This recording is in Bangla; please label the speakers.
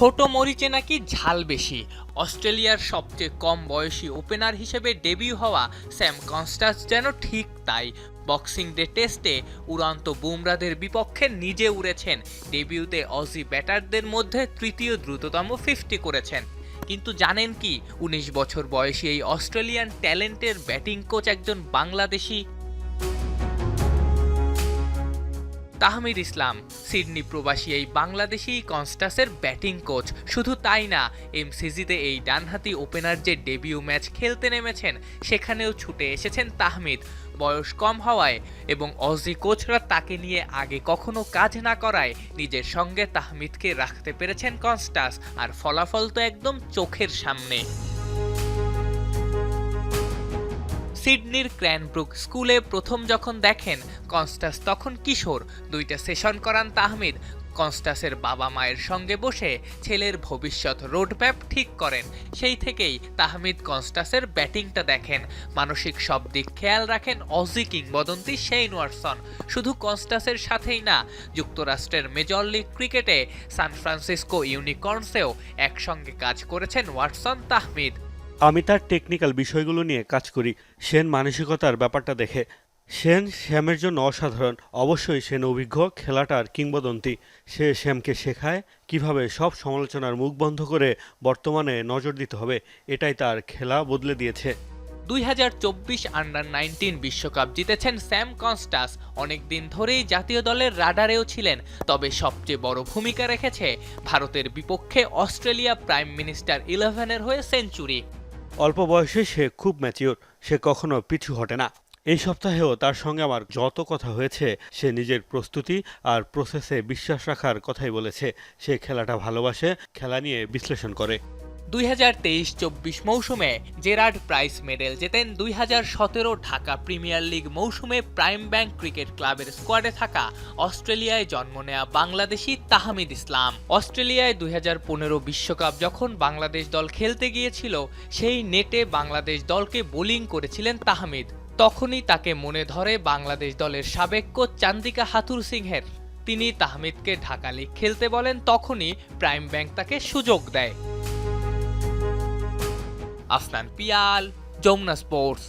Speaker 1: ছোট মরিচে নাকি ঝাল বেশি। অস্ট্রেলিয়ার সবচেয়ে কম বয়সী ওপেনার হিসেবে ডেবিউ হওয়া স্যাম কনস্টাস যেন ঠিক তাই। বক্সিং ডে টেস্টে উড়ান্ত বুমরাদের বিপক্ষে নিজে উড়েছেন। ডেবিউতে অজি ব্যাটারদের মধ্যে তৃতীয় দ্রুততম ফিফটি করেছেন। কিন্তু জানেন কি, উনিশ বছর বয়সী এই অস্ট্রেলিয়ান ট্যালেন্টের ব্যাটিং কোচ একজন বাংলাদেশি তাহমিদ ইসলাম। সিডনি প্রবাসী এই বাংলাদেশি কনস্টাসের ব্যাটিং কোচ। শুধু তাই না, এমসিজিতে এই ডানহাতি ওপেনার যে ডেবিউ ম্যাচ খেলতে নেমেছেন, সেখানেও ছুটে এসেছেন তাহমিদ। বয়স কম হওয়ায় এবং অজি কোচরা তাকে নিয়ে আগে কখনো কাজ না করায় নিজের সঙ্গে তাহমিদকে রাখতে পেরেছেন কনস্টাস। আর ফলাফল তো একদম চোখের সামনে। সিডনির ক্র্যানব্রুক স্কুলে প্রথম যখন দেখেন কনস্টাস তখন কিশোর। দুইটা সেশন করান তাহমিদ। কনস্টাসের বাবা মায়ের সঙ্গে বসে ছেলের ভবিষ্যৎ রোডম্যাপ ঠিক করেন। সেই থেকেই তাহমিদ কনস্টাসের ব্যাটিংটা দেখেন। মানসিক সব দিক খেয়াল রাখেন অজি কিংবদন্তি শেইন ওয়াটসন। শুধু কনস্টাসের সাথেই না, যুক্তরাষ্ট্রের মেজর লিগ ক্রিকেটে সান ফ্রান্সিসকো ইউনিকর্নসেও একসঙ্গে কাজ করেছেন ওয়াটসন তাহমিদ।
Speaker 2: আমি তার টেকনিক্যাল বিষয়গুলো নিয়ে কাজ করি। সেন মানসিকতার ব্যাপারটা দেখে। সেন শ্যামের জন্য অসাধারণ। অবশ্যই সেন অভিজ্ঞ খেলাটার কিংবদন্তি। সে শ্যামকে শেখায় কীভাবে সব সমালোচনার মুখ বন্ধ করে বর্তমানে নজর দিতে হবে। এটাই তার খেলা বদলে দিয়েছে।
Speaker 1: দুই হাজার চব্বিশ আন্ডার নাইনটিন বিশ্বকাপ জিতেছেন স্যাম কনস্টাস। অনেকদিন ধরেই জাতীয় দলের রাডারেও ছিলেন। তবে সবচেয়ে বড় ভূমিকা রেখেছে ভারতের বিপক্ষে অস্ট্রেলিয়া প্রাইম মিনিস্টার ইলেভেনের হয়ে সেঞ্চুরি।
Speaker 2: অল্প বয়সে সে খুব ম্যাচিওর সে কখনো পিছু হটে না। এই সপ্তাহেও তার সঙ্গে আমার যত কথা হয়েছে, সে নিজের প্রস্তুতি আর প্রসেসে বিশ্বাস রাখার কথাই বলেছে। সে খেলাটা ভালোবাসে, খেলা নিয়ে বিশ্লেষণ করে।
Speaker 1: দুই হাজার তেইশ চব্বিশ মৌসুমে জেরার্ড প্রাইস মেডেল জেতেন দুই হাজার সতেরো ঢাকা প্রিমিয়ার লিগ মৌসুমে প্রাইম ব্যাংক ক্রিকেট ক্লাবের স্কোয়াডে থাকা অস্ট্রেলিয়ায় জন্ম নেয়া বাংলাদেশি তাহমিদ ইসলাম। অস্ট্রেলিয়ায় দুই হাজার পনেরো বিশ্বকাপ যখন বাংলাদেশ দল খেলতে গিয়েছিল, সেই নেটে বাংলাদেশ দলকে বোলিং করেছিলেন তাহমিদ। তখনই তাকে মনে ধরে বাংলাদেশ দলের সাবেক কোচ চান্দিকা হাতুর সিংহের। তিনি তাহমিদকে ঢাকা লিগ খেলতে বলেন, তখনই প্রাইম ব্যাংক তাকে সুযোগ দেয়। আফনান পিয়াল যমুনা স্পোর্টস